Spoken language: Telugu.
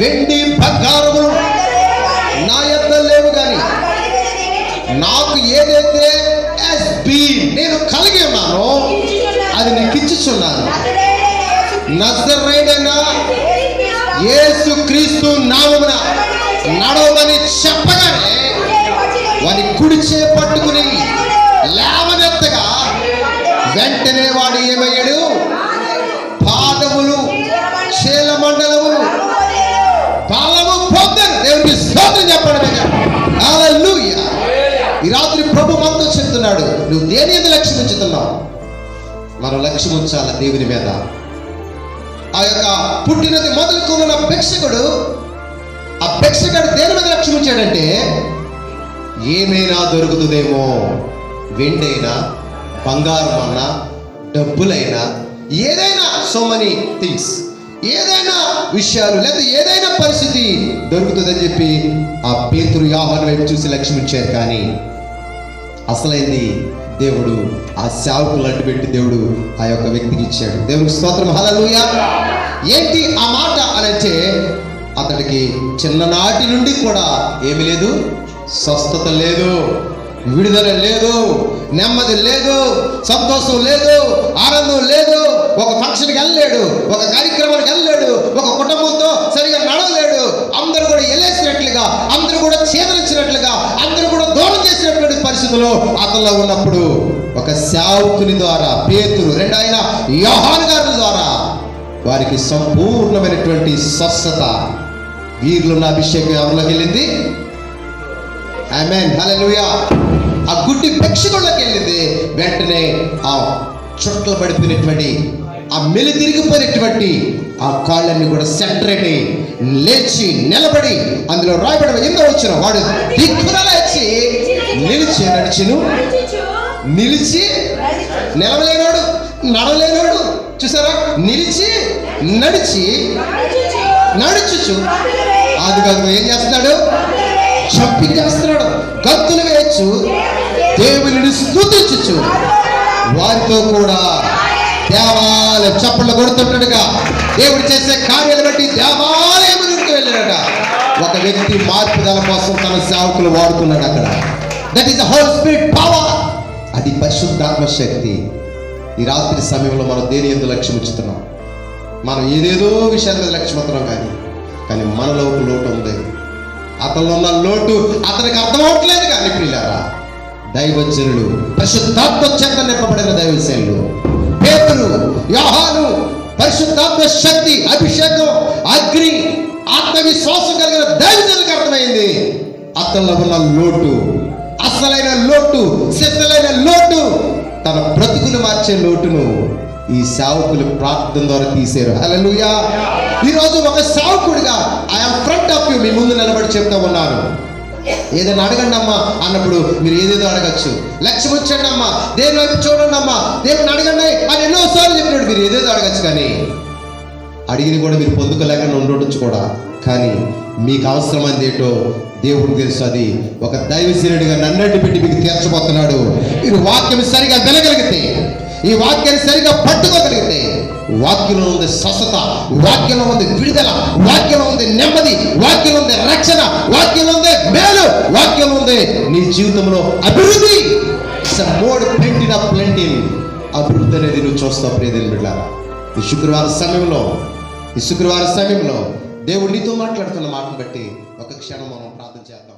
వెండి బంగారములు నా యొక్క లేవు కానీ నాకు ఏదైతే ఎస్బి నేను కలిగి ఉన్నానో అది నీకు ఇచ్చుచున్నాను. నజరైడైనా యేసు క్రీస్తు నామమున నడవమని చెప్పగానే వాని కుడి పట్టుకుని లేవనెత్తగా వెంటనే వాడు ఏమై అంటాడు నువ్వు దేని మీద లక్ష్యం ఉంచుతున్నావు మనం లక్ష్యం ఉంచాలి దేవుని మీద. ఆ యొక్క పుట్టినది మొదలుకున్న భిక్షకుడు ఆ ప్రేక్షకుడు దేని మీద లక్ష్యం ఉంచాడంటే ఏమైనా దొరుకుతుందేమో వెండైనా బంగారం అన్నా డబ్బులైనా ఏదైనా సో మనీ థింగ్స్ ఏదైనా విషయాలు లేదా ఏదైనా పరిస్థితి దొరుకుతుందని చెప్పి ఆ పేతురు యాహన్ వైపు చూసి లక్ష్యం ఇచ్చారు కానీ అసలైంది దేవుడు ఆ సేవకులు లడ్డు పెట్టి దేవుడు ఆ యొక్క వ్యక్తికి ఇచ్చాడు. దేవుడికి స్తోత్రం. హల్లెలూయా. ఏంటి ఆ మాట అని అంటే అతడికి చిన్ననాటి నుండి కూడా ఏమి లేదు స్వస్థత లేదు విడుదల లేదు నెమ్మది లేదు సంతోషం లేదు ఆనందం లేదు. ఒక ఫంక్షన్కి వెళ్ళలేడు ఒక కార్యక్రమానికి వెళ్ళలేడు ఒక కుటుంబంతో సరి దశలో అతనిలో ఉన్నప్పుడు ఒక సేవకుని ద్వారా పేతురు రెండు ఆయన యోహాన్ గారి ద్వారా వారికి సంపూర్ణమైనటువంటి స్వస్థత. వీరిలో ఉన్న అభిషేకం ఎవరిలోకి వెళ్ళింది? ఆమెన్ హలెలుయా ఆ గుడ్డి భిక్షకుల్లోకి వెళ్ళింది. వెంటనే ఆ చుట్టలు పడిపోయినటువంటి ఆ మెలి తిరిగిపోయినటువంటి ఆ కాళ్ళన్ని కూడా సెంటరేట్ లేచి నిలబడి అందులో రాయబడి ఎన్నో వచ్చిన వాడు దిక్కున లేచి నిలిచి నడిచిను. నిలిచి నిలవలేనోడు నడవలేనోడు. చూసారా? నిలిచి నడిచి నడుచుచు. అది కాదు ఏం చేస్తున్నాడు? చంపించేస్తున్నాడు చేస్తున్నాడు వేయచ్చు. దేవుని స్థుతించచ్చు వారితో కూడా దేవాలయం చప్పట్లు కొడుతుంటాడుగా. దేవుడు చేసే కార్యాలు బట్టి దేవాలయములకు వెళ్ళాడట. ఒక వ్యక్తి మార్పుదల కోసం తన సేవకులు వాడుతున్నాడు అక్కడ. That is the holy spirit power అది పరిశుద్ధాత్మ శక్తి. ఈ రాత్రి సమయంలో మనం దేని ఎందుకు లక్ష్యం ఇస్తున్నాం మనం ఏదేదో విషయాల మీద లక్ష్యం అవుతున్నాం కానీ కానీ మనలో ఒక లోటు ఉంది. అతనిలో ఉన్న లోటు అతనికి అర్థం అవట్లేదు కానీ పిల్లారా దైవజనులు పరిశుద్ధాత్మ చేత నింపబడిన దైవజనులు పేతులు యోహాను పరిశుద్ధాత్మ శక్తి అభిషేకం అగ్ని ఆత్మవిశ్వాసం కలిగిన దైవజనులకు అర్థమైంది. అతనిలో ఉన్న లోటు అసలైన లోటు సిద్ధలైన లోటు తన బ్రతుకులు మార్చే లోటును ఈ సేవకులు ప్రార్థన ద్వారా తీశారు హల్లెలూయా. ఈరోజు ఒక సేవకుడిగా ఐఎమ్ ఫ్రంట్ ఆఫ్ యూ మీ ముందు నిలబడి చెప్తా ఉన్నాను. ఏదైనా అడగండి అమ్మా అన్నప్పుడు మీరు ఏదేదో అడగచ్చు. లక్ష్యం వచ్చండి అమ్మా. దేని వైపు చూడండి అమ్మా. దేవుని అడగండి. అని ఎన్నోసార్లు చెప్పినాడు. మీరు ఏదేదో అడగచ్చు కానీ అడిగిన కూడా మీరు పొందుకోలేక ఉండొచ్చు కూడా. కానీ మీకు అవసరమైంది ఏంటో దేవుడికి తెలుసు అది ఒక దైవశీనుడిగా నన్నట్టు పెట్టి మీకు తీర్చబోతున్నాడు. మీరు వాక్యం సరిగా వినగలిగితే ఈ వాక్యాన్ని సరిగా పట్టుకోగలిగితే వాక్యంలో ఉంది స్వస్థత వాక్యంలో ఉంది విడుదల వాక్యంలో ఉంది నెమ్మది వాక్యంలో ఉంది రక్షణ వాక్యంలో ఉంది మేలు వాక్యంలో ఉంది నీ జీవితంలో అభివృద్ధి. మోడ్ ప్లెంటిన్ ఆఫ్ ప్లెంటిన్ అభివృద్ధి అనేది నువ్వు చూస్తావు ప్రియదేని బిడ్డ ఈ శుక్రవారం సమయంలో ఈ శుక్రవారం సమయంలో దేవుడు నీతో మాట్లాడుతున్న మాటను బట్టి ఒక క్షణం మనం ప్రార్థన చేద్దాం.